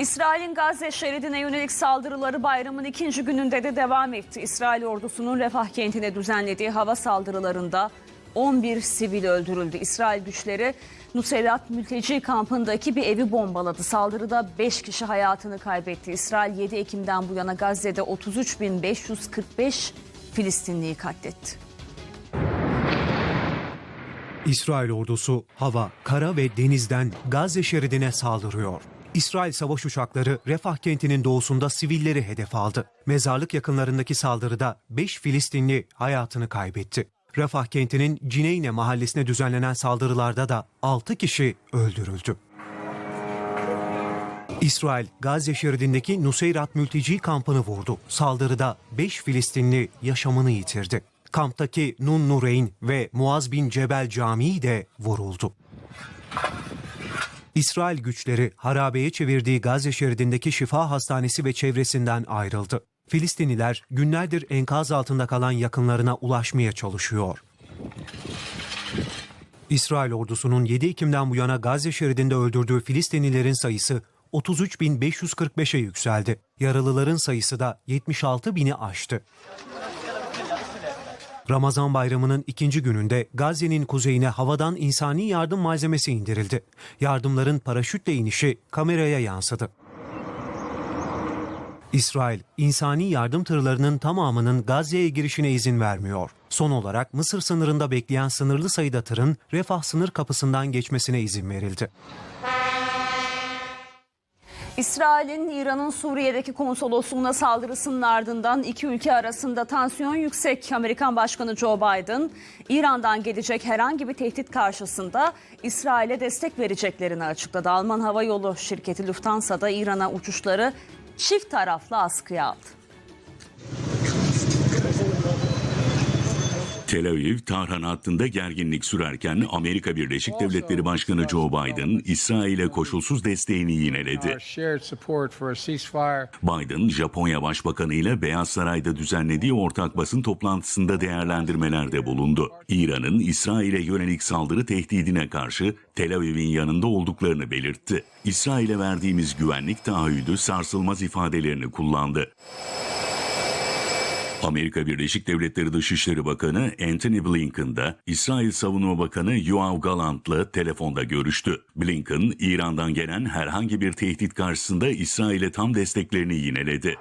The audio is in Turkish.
İsrail'in Gazze şeridine yönelik saldırıları bayramın ikinci gününde de devam etti. İsrail ordusunun Refah kentine düzenlediği hava saldırılarında 11 sivil öldürüldü. İsrail güçleri Nusayrat mülteci kampındaki bir evi bombaladı. Saldırıda 5 kişi hayatını kaybetti. İsrail 7 Ekim'den bu yana Gazze'de 33.545 Filistinliyi katletti. İsrail ordusu hava, kara ve denizden Gazze şeridine saldırıyor. İsrail savaş uçakları Refah kentinin doğusunda sivilleri hedef aldı. Mezarlık yakınlarındaki saldırıda 5 Filistinli hayatını kaybetti. Refah kentinin Cineyne mahallesine düzenlenen saldırılarda da 6 kişi öldürüldü. İsrail, Gazze şeridindeki Nuseyrat mülteci kampını vurdu. Saldırıda 5 Filistinli yaşamını yitirdi. Kamptaki Nun Nureyn ve Muaz bin Cebel Camii de vuruldu. İsrail güçleri harabeye çevirdiği Gazze şeridindeki şifa hastanesi ve çevresinden ayrıldı. Filistinliler günlerdir enkaz altında kalan yakınlarına ulaşmaya çalışıyor. İsrail ordusunun 7 Ekim'den bu yana Gazze şeridinde öldürdüğü Filistinlilerin sayısı 33.545'e yükseldi. Yaralıların sayısı da 76 bini aştı. Ramazan bayramının ikinci gününde Gazze'nin kuzeyine havadan insani yardım malzemesi indirildi. Yardımların paraşütle inişi kameraya yansıdı. İsrail, insani yardım tırlarının tamamının Gazze'ye girişine izin vermiyor. Son olarak Mısır sınırında bekleyen sınırlı sayıda tırın Refah sınır kapısından geçmesine izin verildi. İsrail'in İran'ın Suriye'deki konsolosluğuna saldırısının ardından iki ülke arasında tansiyon yüksek. Amerikan Başkanı Joe Biden, İran'dan gelecek herhangi bir tehdit karşısında İsrail'e destek vereceklerini açıkladı. Alman Hava Yolu şirketi Lufthansa da İran'a uçuşları çift taraflı askıya aldı. Tel Aviv-Tahran hattında gerginlik sürerken Amerika Birleşik Devletleri Başkanı Joe Biden, İsrail'e koşulsuz desteğini yineledi. Biden, Japonya Başbakanı ile Beyaz Saray'da düzenlediği ortak basın toplantısında değerlendirmelerde bulundu. İran'ın İsrail'e yönelik saldırı tehdidine karşı Tel Aviv'in yanında olduklarını belirtti. İsrail'e verdiğimiz güvenlik taahhüdü sarsılmaz ifadelerini kullandı. Amerika Birleşik Devletleri Dışişleri Bakanı Antony Blinken da İsrail Savunma Bakanı Yoav Gallant'la telefonda görüştü. Blinken, İran'dan gelen herhangi bir tehdit karşısında İsrail'e tam desteklerini yineledi.